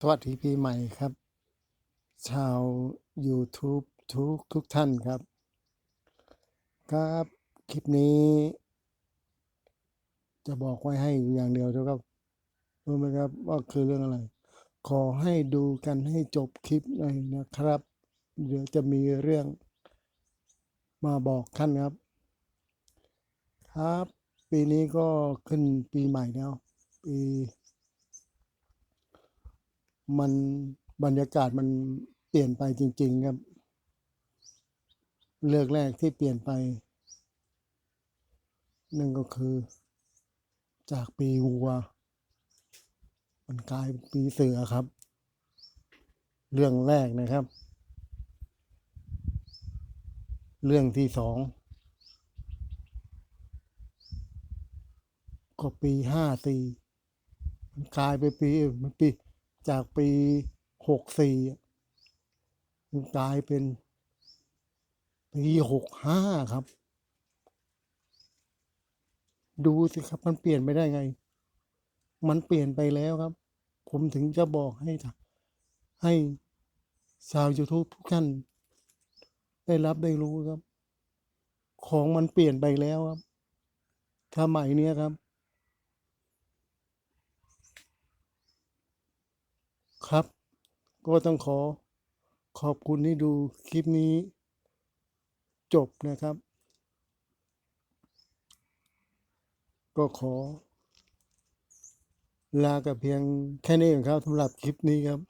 สวัสดีปีใหม่ครับ ชาว YouTube ทุกทุกท่านครับ ครับคลิปนี้ จะบอกไว้ให้อย่างเดียวเท่ากับรู้ไหมครับว่าคือเรื่องอะไร ขอให้ดูกันให้จบคลิปหน่อยนะครับ เดี๋ยวจะมีเรื่องมาบอกท่านครับ ครับ ปีนี้ก็ขึ้นปีใหม่แล้วปี มันบรรยากาศมันเปลี่ยนไปจริง ๆ ครับ เลือกแรกที่เปลี่ยนไปนั่นก็คือ จากปีวัว มันกลายเป็นปีเสือครับ เรื่องแรกนะครับ เรื่องที่สองก็ปีห้าสี่มันกลายไปปีมันปี จากปีหกสี่กลายเป็น ปีหกห้าครับ ดูสิครับมันเปลี่ยนไปได้ไง มันเปลี่ยนไปแล้วครับ ผมถึงจะบอกให้ท่านให้ชาว YouTube ทุกท่านได้รับได้รู้ครับ ของมันเปลี่ยนไปแล้วครับสมัยเนี้ยครับ ครับ ก็ต้องขอขอบคุณที่ดูคลิปนี้ จบนะครับ ก็ขอ ลากับเพียงแค่นี้ก่อนครับสำหรับคลิปนี้ครับ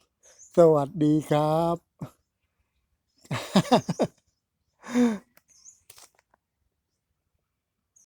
สวัสดีครับ